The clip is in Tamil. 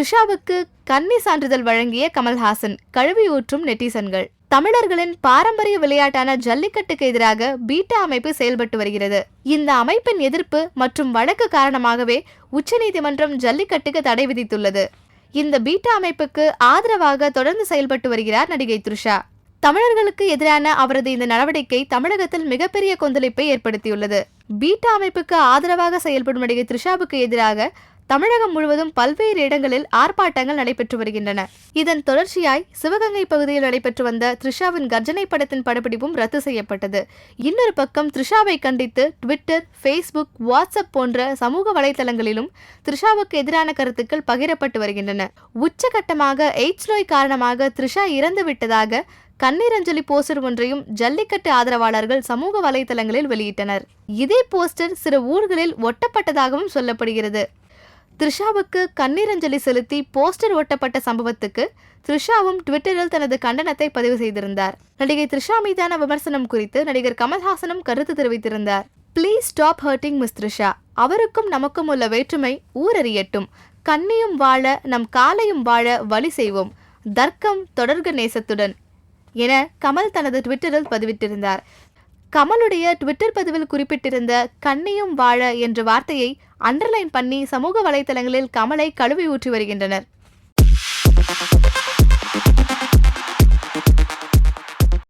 த்ரிஷாவுக்கு கன்னி சான்றிதழ் வழங்கிய கமல்ஹாசன் கழுவி ஊற்றும் நெட்டிசன்கள். தமிழர்களின் பாரம்பரிய விளையாட்டான ஜல்லிக்கட்டுக்கு எதிராக பீட்டா அமைப்பு செயல்பட்டு வருகிறது. இந்த அமைப்பின் எதிர்ப்பு மற்றும் வழக்கு காரணமாகவே உச்சநீதிமன்றம் ஜல்லிக்கட்டுக்கு தடை விதித்துள்ளது. இந்த பீட்டா அமைப்புக்கு ஆதரவாக தொடர்ந்து செயல்பட்டு வருகிறார் நடிகை த்ரிஷா. தமிழர்களுக்கு எதிரான அவரது இந்த நடவடிக்கை தமிழகத்தில் மிகப்பெரிய கொந்தளிப்பை ஏற்படுத்தியுள்ளது. பீட்டா அமைப்புக்கு ஆதரவாக செயல்படும் நடிகை த்ரிஷாவுக்கு எதிராக தமிழகம் முழுவதும் பல்வேறு இடங்களில் ஆர்ப்பாட்டங்கள் நடைபெற்று வருகின்றன. இதன் தொடர்ச்சியாய் சிவகங்கை பகுதியில் நடைபெற்று வந்த த்ரிஷாவின் கர்ஜனை படத்தின் படப்பிடிப்பும் ரத்து செய்யப்பட்டது. இன்னொரு பக்கம் த்ரிஷாவை கண்டித்து ட்விட்டர் ஃபேஸ்புக் வாட்ஸ்அப் போன்ற சமூக வலைதளங்களிலும் த்ரிஷாவுக்கு எதிரான கருத்துக்கள் பகிரப்பட்டு வருகின்றன. உச்சகட்டமாக எய்ட்ஸ் நோய் காரணமாக த்ரிஷா இறந்து விட்டதாக கண்ணீரஞ்சலி போஸ்டர் ஒன்றையும் ஜல்லிக்கட்டு ஆதரவாளர்கள் சமூக வலைதளங்களில் வெளியிட்டனர். இதே போஸ்டர் சில ஊர்களில் ஒட்டப்பட்டதாகவும் சொல்லப்படுகிறது. த்ரிஷாவுக்கு கண்ணீரஞ்சலி செலுத்தி போஸ்டர் ஒட்டப்பட்ட சம்பவத்துக்கு த்ரிஷாவும் ட்விட்டரில் தனது கண்டனத்தை பதிவு செய்திருந்தார். நடிகை த்ரிஷா மீதான விமர்சனம் குறித்து நடிகர் கமல்ஹாசனும் கருத்து தெரிவித்திருந்தார். Please stop hurting miss Trisha அவருக்கும் நமக்கும் உள்ள வேற்றுமை ஊரறியட்டும். கண்ணியும் வாழ நம் காலையும் வாழ வழி செய்வோம். தர்க்கம் தொடர்க நேசத்துடன் என கமல் தனது ட்விட்டரில் பதிவிட்டிருந்தார். கமலுடைய ட்விட்டர் பதிவில் குறிப்பிட்டிருந்த கண்ணியும் வாழ என்ற வார்த்தையை அண்டர்லைன் பண்ணி சமூக வலைத்தளங்களில் கமலை கழுவி ஊற்றி வருகின்றனர்.